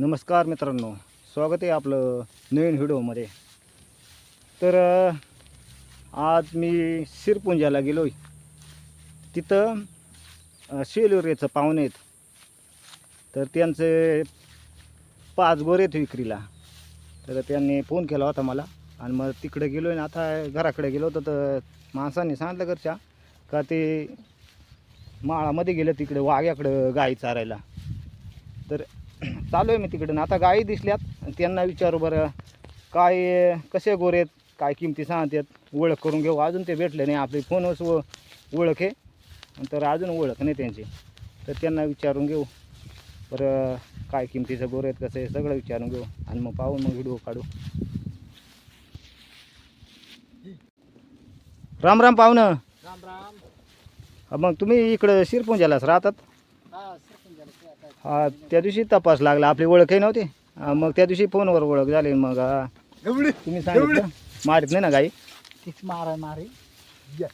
नमस्कार मित्रांनो स्वागत आहे आपलं नवीन व्हिडिओमध्ये. तर आज मी शिरपुंजाला गेलो आहे तिथं शेलुरेचं पाहुणे आहेत. तर त्यांचे पाच गोरे आहेत विक्रीला. तर त्यांनी फोन केला होता मला. आणि मग तिकडे गेलो आहे ना आता घराकडे गेलो होतो. तर माणसांनी सांगितलं घरच्या का ते माळामध्ये गेलं तिकडे वाघ्याकडं गाई चारायला. तर चालू आहे मी तिकडे आता गायी दिसल्यात. त्यांना विचारू बरं काय कसे गोरे आहेत? काय किमती सांगतात ओळख करून घेऊ. अजून ते भेटले नाही. आपली फोनवर व ओळख आहे. तर अजून ओळख नाही त्यांची. तर त्यांना विचारून घेऊ. बरं काय किमतीचं गोरे आहेत कसं आहे सगळं विचारून घेऊ. आणि मग पाहू मग व्हिडिओ काढू. राम राम पाहुणं. राम राम. मग तुम्ही इकडं शिरपुंजालाच राहतात. हा त्या दिवशी तपास लागला. आपली ओळखही नव्हती. हा, मग त्या दिवशी फोनवर ओळख झाली मग हा, तुम्ही सांगितलं. मारित नाही ना गाई? तीच मारा मारे. या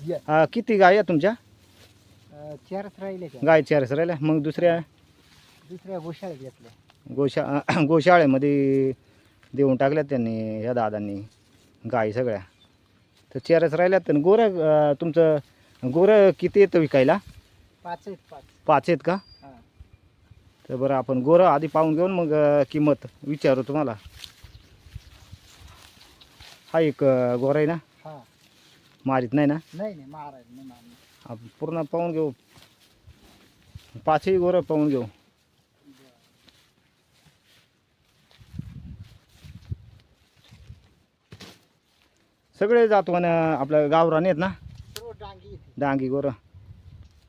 या. हा, किती गाय आहे तुमच्या? अं, चारच राहिले त्या. गाय चारच राहिल्या. मग दुसऱ्या? दुसऱ्या गोशाळेत घेतल्या. गोशा गोशाळेमध्ये देऊन टाकल्यात त्यांनी ह्या दादांनी. गाई सगळ्या. तर चारच राहिल्यात. तर गोरं तुमचं गोरं किती येतं विकायला? पाच आहेत पाच. पाच आहेत का? तर बरं आपण गोरं आधी पाहून घेऊन मग किंमत विचारू तुम्हाला. हा एक गोरा आहे ना? हा. मारीत नाही ना? नाही नाही मारायला नाही मारणार. आपण पूर्ण पाहून घेऊ. पाचही गोरं पाहून घेऊ. सगळे जातो आणि आपल्या गावरान आहेत ना? सर्व डांगी डांगी गोरं.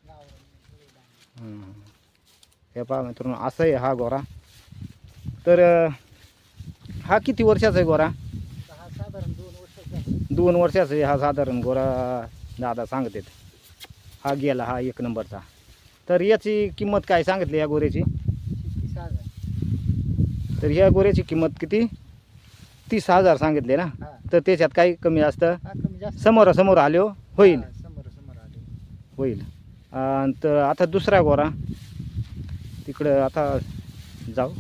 डांगी. हं. हे पहा मित्रांनो असं आहे हा गोरा. तर हा किती वर्षाचा आहे गोरा? हा दोन वर्षाचा आहे. दोन वर्षाचा आहे हा साधारण गोरा दादा सांगत आहेत हा गेला हा एक नंबरचा. तर याची किंमत काय सांगितली या गोऱ्याची? तर ह्या गोऱ्याची किंमत किती? तीस हजार सांगितले ना? तर त्याच्यात काही कमी जास्त. समोरासमोर आलो होईल. समोर समोर आले होईल. तर आता दुसरा गोरा. तिकडं आता जाऊ.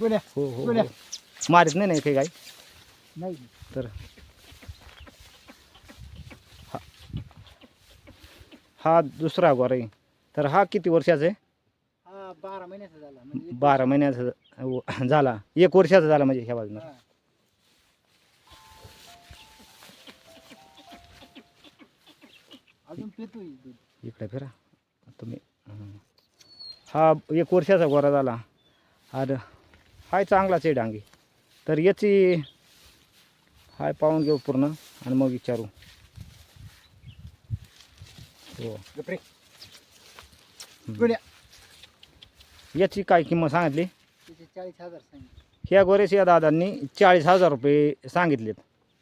हो हो. हो. मारित नाही नाही काही काय नाही. तर. हा- हा दुसरा गोरा आहे. तर हा किती वर्षाचा आहे? हा बारा महिन्याचा झाला. म्हणजे बारा महिन्याचा व- झाला. एक वर्षाचा झाला म्हणजे ह्या बाजूला हा. अजून पितोय दूध. इकडे फिरा. तुम्ही हं. हा एक वर्षाचा गोरा झाला. अरे हाय चांगलाच आहे डांगी तर याची हाय पाहून घेऊ पूर्ण आणि मग विचारू. हो. गपरे. गोड्या याची काय किंमत सांगितली? चाळीस हजार सांगितले. ह्या गोऱ्याची या दादांनी चाळीस हजार रुपये सांगितलेत.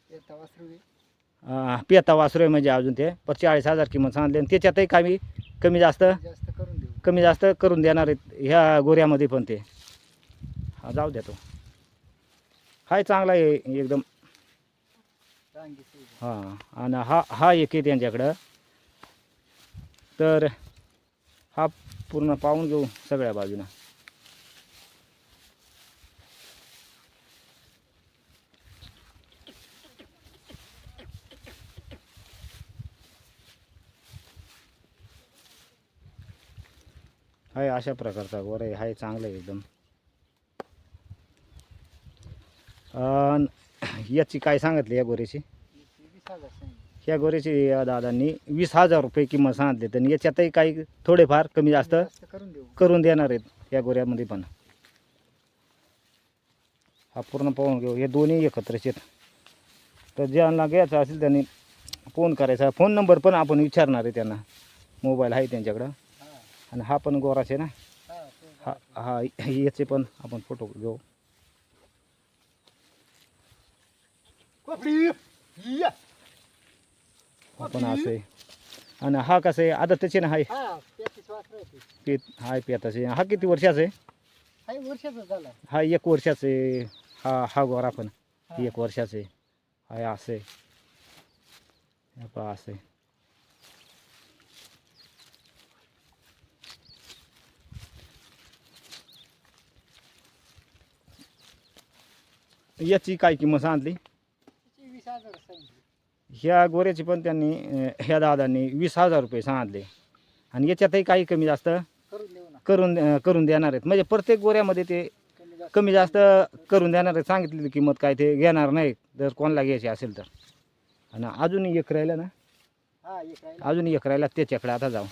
येता वासरू आहे. पेता वासरू आहे म्हणजे अजून ते. पण चाळीस हजार किंमत सांगितली. आणि त्याच्यातही कमी कमी जास्त जास्त करून देऊ. कमी जास्त करून देणार आहेत ह्या गोऱ्यामध्ये पण ते. हा जाऊ द्या तो. हाय चांगला आहे एकदम. हां आणि हा हा एक आहे त्यांच्याकडं. तर हा पूर्ण पाहून घेऊ सगळ्या बाजूनं. आहे अशा प्रकारचा गोर आहे हाय चांगलं आहे एकदम. याची काय सांगितली या गोऱ्याची या गोऱ्याची या दादांनी वीस हजार रुपये किंमत सांगितली तर याच्यातही काही थोडेफार कमी जास्त करून करून देणार आहेत या गोऱ्यामध्ये पण. हा पूर्ण पाहून घेऊ. हे दोन्ही एकत्रच आहेत. तर ज्यांना घ्यायचं असेल त्यांनी फोन करायचा. फोन नंबर पण आपण विचारणार आहे त्यांना. मोबाईल आहे त्यांच्याकडं. आणि हा पण गोराच आहे ना? हा हा याचे पण आपण फोटो घेऊ. आपण असं. आहे आणि हा कसं आहे? आता त्याचे ना हाय? ते. पेत हाय पेताचे हा किती वर्षाचा आहे? हा एक वर्षाचा हा आहे. हा हा गोरा पण. एक वर्षाचं आहे. हाय असं. आहे असं. आहे याची काय किंमत सांगितली? ह्या गोऱ्याची पण त्यांनी ह्या दादांनी वीस हजार रुपये सांगितले. आणि याच्यातही काही कमी जास्त करून करून देणार आहेत. म्हणजे प्रत्येक गोऱ्यामध्ये ते कमी जास्त करून देणार आहेत. सांगितलेली किंमत काय ते घेणार नाही जर कोणाला घ्यायची असेल तर. आणि अजून एक राहिलं ना? अजून एक राहिला त्याच्याकडे आता जाऊ.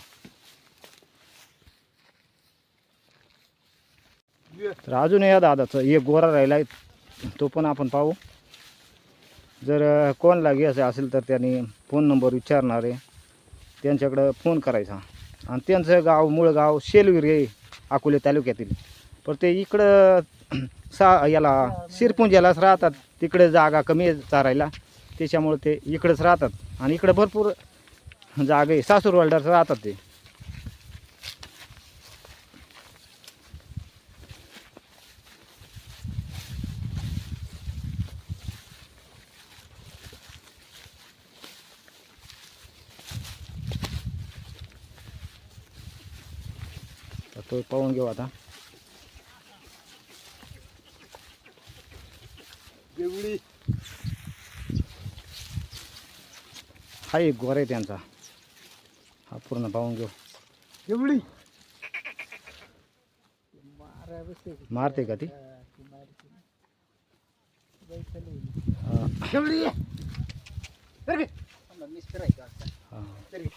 तर अजून या दादाचं एक गोरा राहिला आहे. तो पण आपण पाहू. जर कोणला घ्यायचं असेल तर त्यांनी फोन नंबर विचारणार आहे. त्यांच्याकडं फोन करायचा. आणि त्यांचं गाव मूळ गाव शेलवीर आहे अकोले तालुक्यातील. पण ते इकडं सा याला शिरपुंजालाच राहतात. तिकडे जागा कमी आहे चारायला. त्याच्यामुळे ते इकडंच राहतात. आणि इकडं भरपूर जागा आहे. सासूरवाड्यात राहतात ते. तर तो पाहून घेऊ आता. हा एक गोर आहे त्यांचा. हा पूर्ण पाहून घेऊ. एवढी मारते का ती.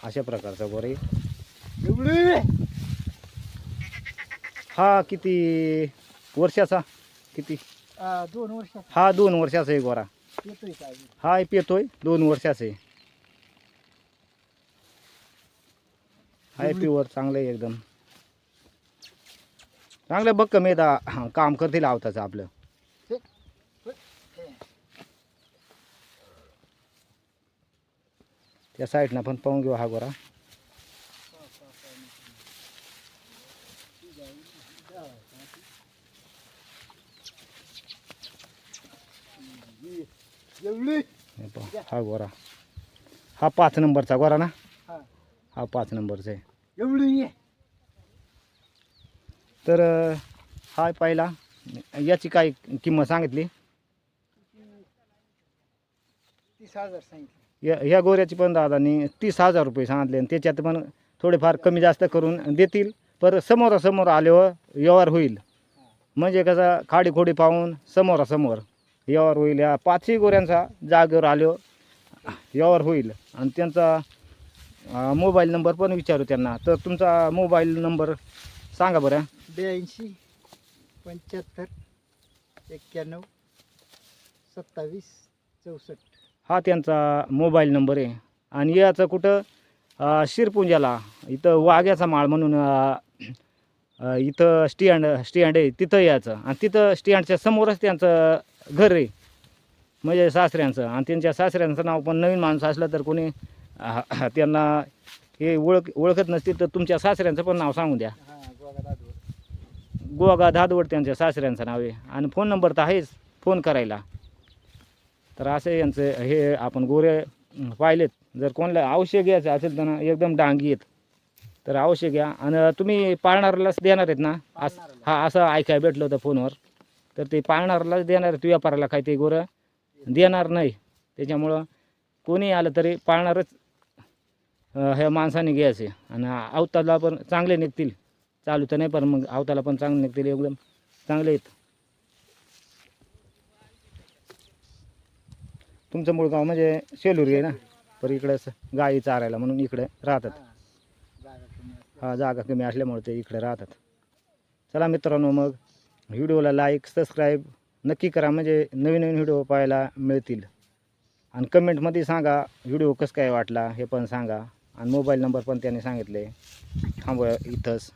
अशा प्रकारचा गोर आहे. हा किती वर्षाचा? किती? हा, दोन वर्ष हा दोन वर्षाचा आहे गोरा येतोय अजून? हा पेतोय दोन वर्षाचा आहे. हाय प्युअर चांगलं आहे एकदम. चांगलं बघ कमी येतात काम करतील आवताचं आपलं. त्या साईडनं पण पाहून घेऊ हा गोरा. हे पाहू, हा गोरा. हा पाच नंबरचा गोरा ना? हा. हा पाच नंबरचा आहे. एवढी तर हा पहिला. याची काय किंमत सांगितली? तीस हजार सांगितलं. या ह्या गोऱ्याची पण दादांनी तीस हजार रुपये सांगितले आणि त्याच्यात पण थोडेफार कमी जास्त करून देतील. पर समोरासमोर आल्यावर व्यवहार होईल. म्हणजे कसं खाडीखोडी पाहून समोरासमोर. व्यवहार होईल. या पाचही गोऱ्यांचा जागेवर आलो व्यवहार होईल. आणि त्यांचा मोबाईल नंबर पण विचारू त्यांना. तर तुमचा मोबाईल नंबर सांगा बरं. ब्याऐंशी पंच्याहत्तर एक्क्याण्णव सत्तावीस चौसष्ट. हा त्यांचा मोबाईल नंबर आहे. आणि याचं कुठं? शिरपुंजाला. इथं वाघ्याचा माळ म्हणून इथं स्टँड स्टँड आहे. तिथं यायचं. आणि तिथं स्टँडच्या समोरच त्यांचं घर आहे. म्हणजे सासऱ्यांचं आणि त्यांच्या सासऱ्यांचं नाव पण नवीन माणूस असलं तर कोणी त्यांना हे ओळख ओळखत नसतील तर तुमच्या सासऱ्यांचं पण नाव सांगून द्या. गोगा धादवड त्यांच्या सासऱ्यांचं नाव आहे. आणि फोन नंबर तर आहेच फोन करायला. तर असं यांचं हे आपण गोरे पाहिलेत. जर कोणाला आवश्यक घ्यायचं असेल तर ना एकदम डांगी आहेत. तर अवश्य घ्या. आणि तुम्ही पाळणाऱ्यालाच देणार आहेत ना? असं हा असं ऐकाय भेटलं होतं फोनवर. तर ते पाळणाऱ्यालाच देणार आहेत व्यापाराला काही ते गोरं? देणार नाही. त्याच्यामुळं कोणी आलं तरी पाळणारच ह्या माणसाने घ्यायचे. आणि अवताला पण चांगले निघतील. चालू तर नाही पण मग अवताला पण चांगले निघतील. एकदम चांगले आहेत. तुमचं मूळ गाव म्हणजे शेलुरी आहे ना? पर इकडं गाई चारायला म्हणून इकडे राहतात. हा जागा कमी असल्यामुळे ते इकडे राहतात. चला मित्रांनो मग व्हिडिओला लाईक सबस्क्राईब नक्की करा म्हणजे नवीन नवीन व्हिडिओ पाहायला मिळतील. आणि कमेंटमध्ये सांगा व्हिडिओ कसं काय वाटला? हे पण सांगा. आणि मोबाईल नंबर पण त्याने सांगितले. थांबूया इथंच.